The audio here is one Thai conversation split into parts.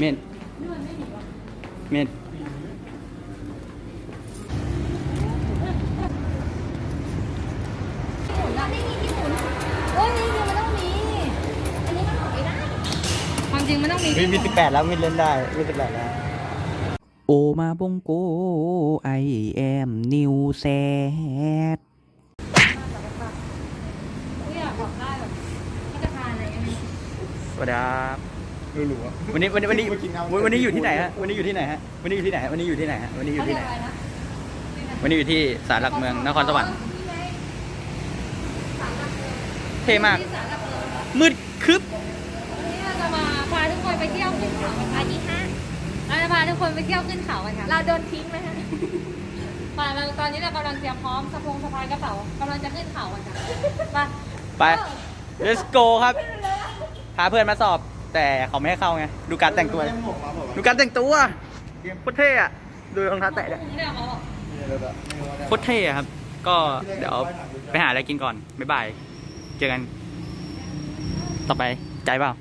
เมนเมนหมุนอะนี่นี่ที่หมุนโอ้ยนี่คือมันต้องมีอันนี้มันหมุนไม่ได้ความจริงมันต้องมีมีมีสิบแปดแล้วมีเล่นได้มีสิบแปดแล้ว โอมาบงโกไอแอมนิวแซดอุ๊ยอยากบอกได้แบบพัฒนาอะไรอย่างเงี้ยสวัสดีครับรู้ หรือวะวันนี้วันนี้วันนี้ไปกินน้ำวันนี้อยู่ที่ไหนฮะวันนี้อยู่ที่ไหนฮะวันนี้อยู่ที่ไหนฮะวันนี้อยู่ที่ไหนฮะวันนี้อยู่เขาที่เรียไหนกอะไรนะวันนี้อยู่ที่ศาลหลักเมืองนครสวรรค์เท่มาก ที่ศาลหลักเมืองมืดครึบวันนี้เราจะมาพาทุกคนไปเที่ยวขึ้นเขากันค่ะที่ห้าเราจะพาทุกคนไปเที่ยวขึ้นเขากันค่ะเราโดนทิ้งไหมคะป่าเราตอนนี้เรากำลังเตรียมพร้อมสะพงสะพายกระเป๋ากำลังจะขึ้นเขากันค่ะไป ไป let's go ครับพาเพื่อนมาสอบ แต่เขาไม่ให้เข้าไง ดูการแต่งตัวไม่หมวกมาบอกดูการแต่งตัวโคตรเท่อะดูรองเท้าแตะเนี่ยเนี่ยเขาบอกโคตรเท่อะครับ ก็เดี๋ยวไปหาอะไรกินก่อน บ๊ายบาย เจอกัน ต่อไปใจเปล่า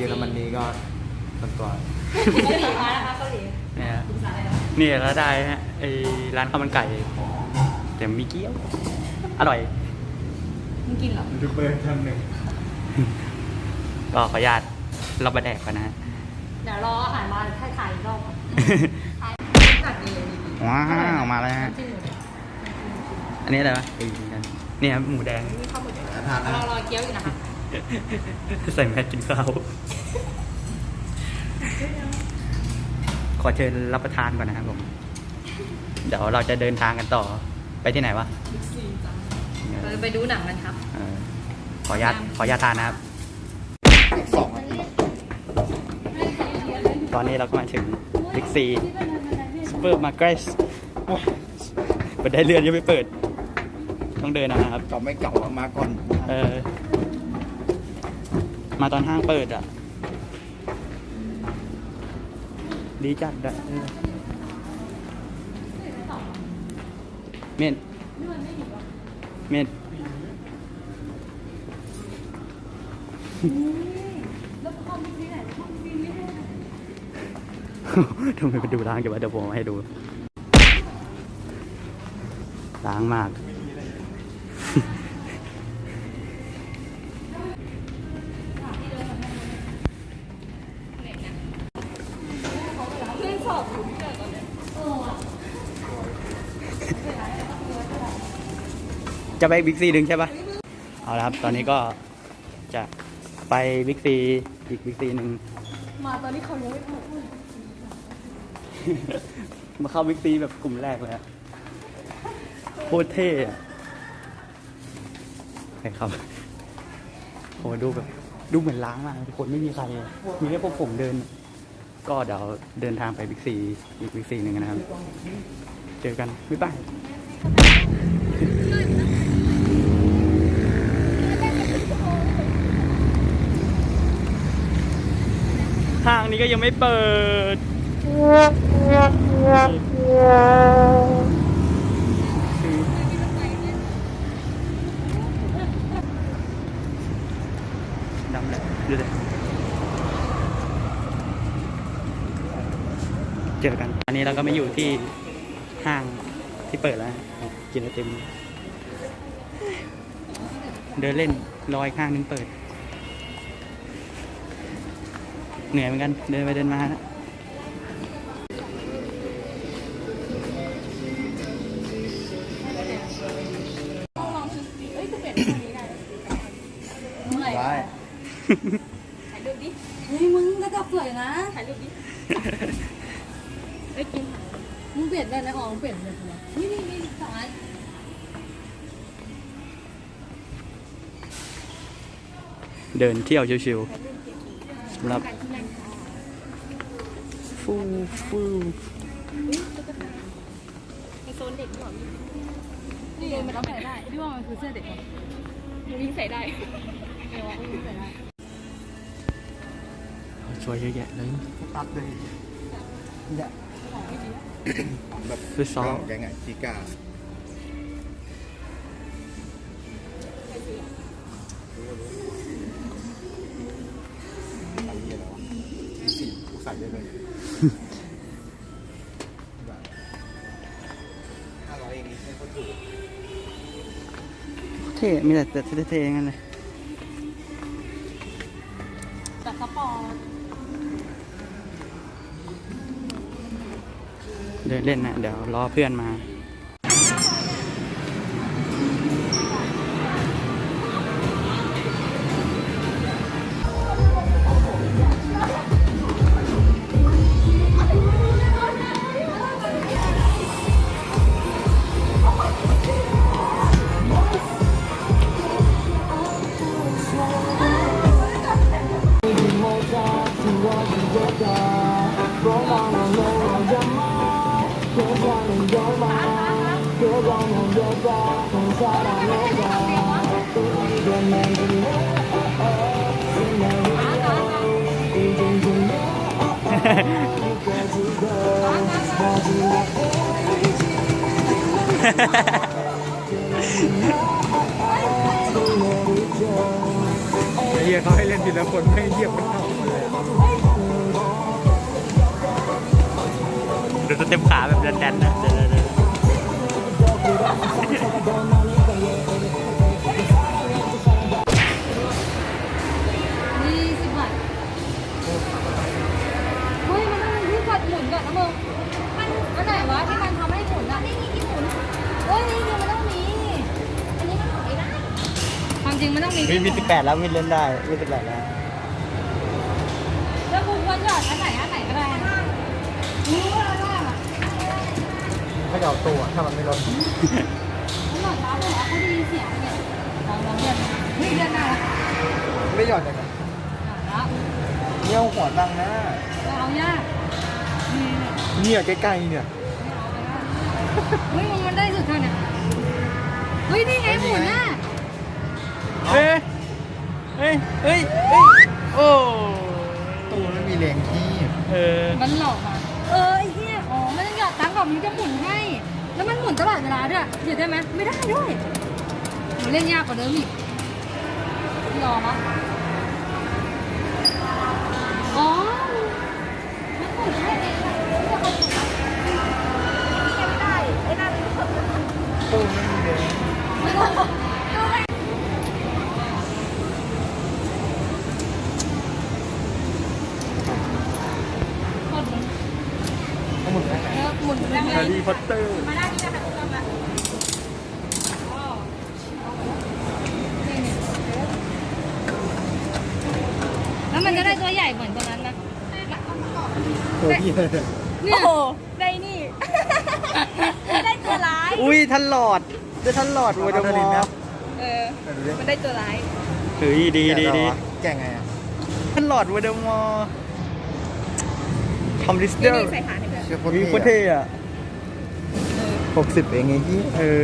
เรียนไทภาษาเยอรมนีก็คนตัวเกาหลีมานะคะเกาหลีเนี่ยภาษาอะไรนะนี่ก็ได้ฮะไอร้านข้าวมันไก่แต่มีเกี๊ยวอร่อยมึงกินเหรอยูทูบเบอร์ท่านหนึ่งก็ขออนุญาตรับประแดกก่อนนะฮะ เดี๋ยวรออาหารมาถ่ายถ่ายอีกรอบก่อนถ่ายจัดดีเลยดีๆว้าวมาแล้วฮะน้ำจิ้มหมูแดงอันนี้อะไรวะเอ้ยนี่ครับหมูแดง นี่ข้าวหมูแดงทานนะรอรอเกี๊ยวอยู่นะคะ ใส่แมสกินข้าว ขอเชิญรับประทานก่อนนะครับผม เดี๋ยวเราจะเดินทางกันต่อ ไปที่ไหนวะเราจะไปดูหนังกันครับ เออขออนุญาตขออนุญาตทานนะครับสองตอนนี้เราก็มาถึงบิ๊กซีซูเปอร์มาร์เกสเปิดได้เรือนยังไม่เปิด ต้องเดินนะครับเก่าไม่เก่ามาก่อน เออ มาตอนห้างเปิดอะ ดีจัดอะเออเมนเมนแล้วความบิ๊กซีไหนความบิ๊กซีไม่ได้ทำไมไปดูร้านกันวะเดี๋ยวผมเอาให้ดูล้างมาก จะไปบิ๊กซีดึงใช่ปะเอาละครับ ตอนนี้ก็จะไปบิ๊กซีอีกบิ๊กซีหนึ่งมาตอนนี้เขายังไม่พูดมาเข้าบิ๊กซีแบบกลุ่มแรกเลยอะโคตรเท่อะใครครับโหดูแบบดูเหมือนล้างมากทุกคนไม่มีใครเลยมีแค่พวกผมเดิน ก็เดี๋ยวเดินทางไปบิ๊กซีอีกบิ๊กซีหนึ่งนะครับ เจอกันบ๊ายบายห้าง นี้ก็ยังไม่เปิด ดำเลยดูเลยเจอกัน อันนี้เราก็ไม่อยู่ที่ห้างที่เปิดแล้ว กินไอติม เดินเล่นรออีกห้างนึงเปิด เหนื่อยเหมือนกัน เดินไปเดินมานะเมื่อยได้ถ่ายรูปดิ เฮ้ยมึงกระจับสวยนะ ถ่ายรูปดิเอ้ยกินหางมึงเปลี่ยนได้นะอ๋อมึงเปลี่ยนเลยนี่นี่นี่สองอันเดินเที่ยวชิวๆสำหรับ ฟูฟูในโซนเด็กหรอนี่มันต้องใส่ได้พี่ว่ามันคือเสื้อเด็กวิ่งใส่ได้เออวิ่งใส่ได้สวยเยอะแยะเลยตัดเลยเนี่ยแบบฟุตซอลแกงไงชิก้า เท่ มีแต่แต่เท่ๆงั้นเลยแบบสปอร์ตเดินเล่นนะเดี๋ยวรอเพื่อนมา ไอ้เหี้ยเขาให้เล่นทีละคนไม่เหยียบมันเข่าคนเลยดูสเต็ปขาแบบแดนๆนะเดี๋ยวๆ ริงมันต้องมีๆมีที่หมีมุนสิบแปดแล้วมีเล่นได้มีสิบแปดแล้วแล้วกูควรหยอดอันไหนอันไหนก็ได้รู้ว่าเราได้อะถ้าจะเอาตัวถ้ามันไม่ลดมันหยอดร้านเลยเหรอเขาได้ยินเสียงเนี่ยลองลองเรียนเฮ้ยเรียนได้ละไม่หยอดยังไงหยอดแล้วเนี่ยหัวตั้งหน้าไม่เอายากนี่เนี่ยเนี่ยใกล้ๆเนี่ยไม่เอาไปได้เฮ้ยมันได้สุดเท่าเนี่ยเฮ้ยนี่ไงหมุนน่ะ เฮ้ยเฮ้ยเฮ้ยเฮ้ยโอ้ตัวไม่มีแรงขี้เออมันหลอกมาเออไอ้เหี้ยอ๋อมันต้องหยอดตังค์ก่อนมันจะหมุนให้ แล้วมันหมุนตลอดเวลาด้วยหยุดได้ไหมไม่ได้ด้วยมันเล่นยากกว่าเดิมอีกยอมอะอ๋อมันหมุนให้เองอะแต่เขานี่ยังไม่ได้ไอ้นั่นตัวไม่มีแรง ไม่ต้องดูให้หมุน ทั้งหมดแรง เออหมุนแรงแฮร์รี่พอตเตอร์มาได้ที่จะแบบนี้มาแล้วมันจะได้ตัวใหญ่เหมือนตัวนั้นนะตัวพี่เลยเนี่ยโอ้ได้นี่ ได้ตัวร้าย อุ้ยทันหลอด ได้ทันหลอดวัวดมอเออดูดิมันได้ตัวร้ายเฮ้ยดีดีดีแกไงอะทันหลอดวัวดมอทอมลิสเดนี่อร์นี่ใส่ขาเนี่ยเชื่อโคตรมีเท่โคตรเท่อะ หกสิบเองไงที่เออ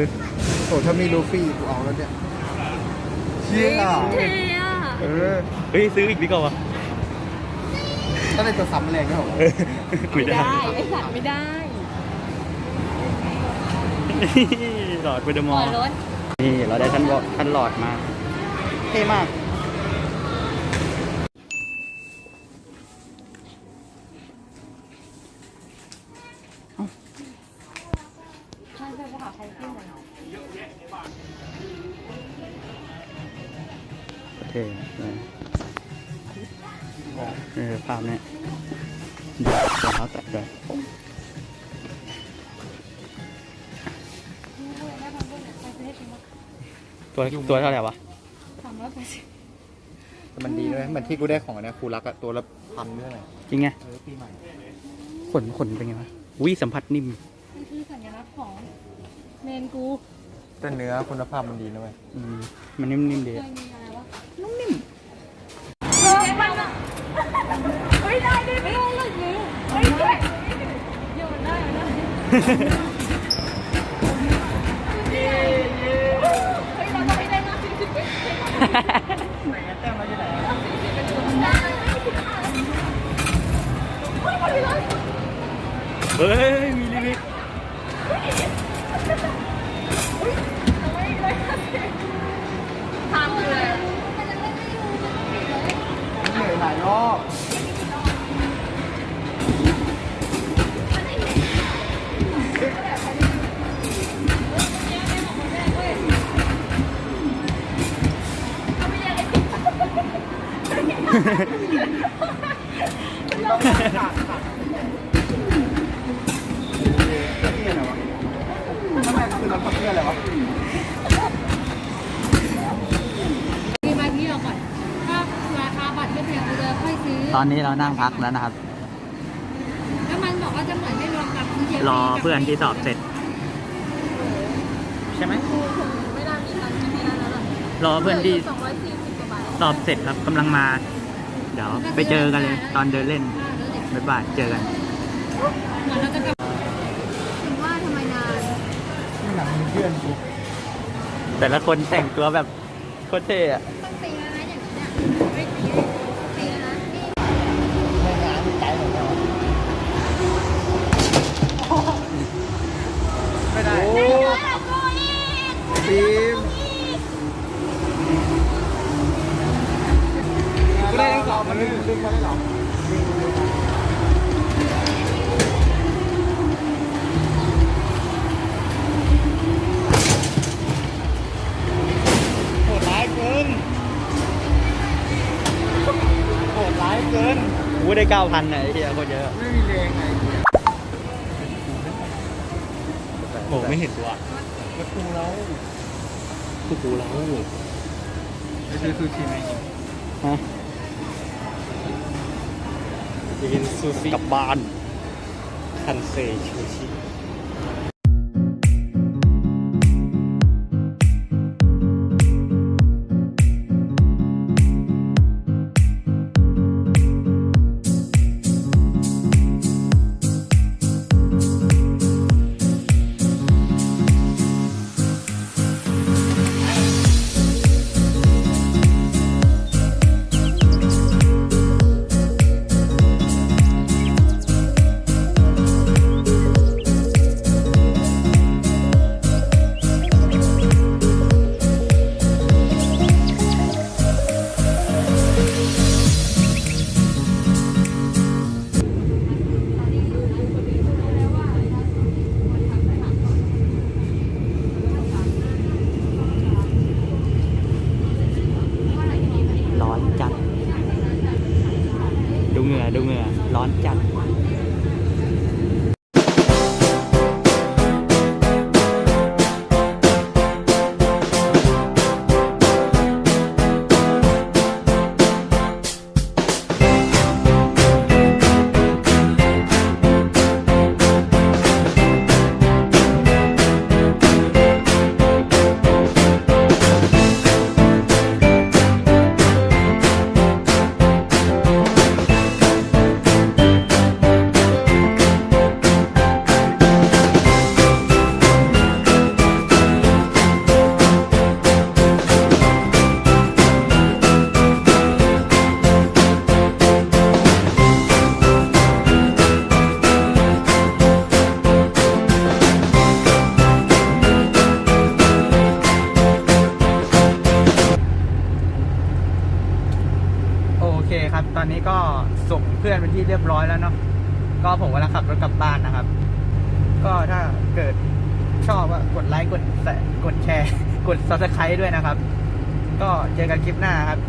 โอ้ถ้ามีลูฟี่กูเอาแล้วเนี่ยเชี่ยเท่อะเออเฮ้ยซื้ออีกดีกว่าวะถ้าในตัวซ้ำแรงก็เหรอเออไม่ได้ไอ้สัตว์ไม่ได้หลอดวัวดมปอล่อยรถนี่เราได้ทันบอกทันหลอดมาเท่มาก ใช่ภาษาไทยขึ้นเลยเท่เลยเออภาพเนี้ยเดี๋ยวรองเท้าแตะด้วยตัวตัวเท่าไหร่วะสามร้อยแปดสิบแต่มันดีด้วยเหมือนที่กูได้ของอันเนี้ยครูรักอะตัวละพันด้วยไงจริงไงเออปีใหม่ขนขนเป็นไงวะวิสัมผัสนิ่มนี่คือสัญลักษณ์ของ เมนกูแต่เนื้อคุณภาพมันดีนะเว้ยมันนิ่มๆดีเนุ่มนิ่มเมัได้ไดม่ได้เลยเฮ้ยเดี๋ยวมันได้เฮ้ย ทำไมคือเราพักเพื่ออะไรวะมีมาที่เราก่อน ถ้าราคาบัตรไม่แพงเราจะค่อยซื้อ ตอนนี้เรานั่งพักแล้วนะครับ แล้วมันบอกว่าจะเหมือนไม่รวมกับซื้อเยรอเพื่อนที่สอบเสร็จ ใช่ไหมไม่น่ามีตังค์ที่นั่นแล้วล่ะรอเพื่อนที่สองร้อยสี่สิบกว่าบาท สอบเสร็จครับกำลังมา เดี๋ยวไปเจอกันเลย ตอนเดินเล่นบ๊ายบายเจอกันเหมือนเราจะกลับถึงว่าทำไมนานนี่หนังมีเพื่อนกูแต่ละคนแต่งตัวแบบโคตรเท่อะต้องตีแล้วนะอย่างนี้เนี่ยไม่ตีตีแล้วนะนี่ไม่งานใจหมดแล้วไม่ได้โอ้ฟิ ได้ทั้งสองมันดึงมาได้หรอโหดร้ายเกินโหดร้ายเกินกูได้เก้าพันอะไอ้เหี้ยโคตรเยอะ ไม่มีแรงไงโอ้ไม่เห็นตัวมาคูเราคูคูเราไปซื้อซูชิไหมฮะจะ กินซูชิกลับบ้านคันเซชูชิ ก็ผมกำลังขับรถกลับบ้านนะครับ ก็ถ้าเกิดชอบก็กดไลค์กดแกดแชร์ กด subscribe ด้วยนะครับ ก็เจอกันคลิปหน้าครับ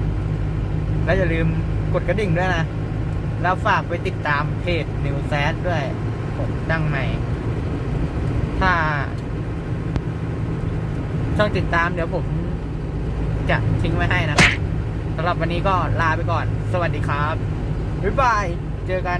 แล้วอย่าลืมกดกระดิ่งด้วยนะ แล้วฝากไปติดตามเพจ New s a d ด้วยผมดังใหม่ ถ้าช่องติดตามเดี๋ยวผมจะทิ้งไว้ให้นะครับสำหรับวันนี้ก็ลาไปก่อน สวัสดีครับ บ๊ายบาย เจอกัน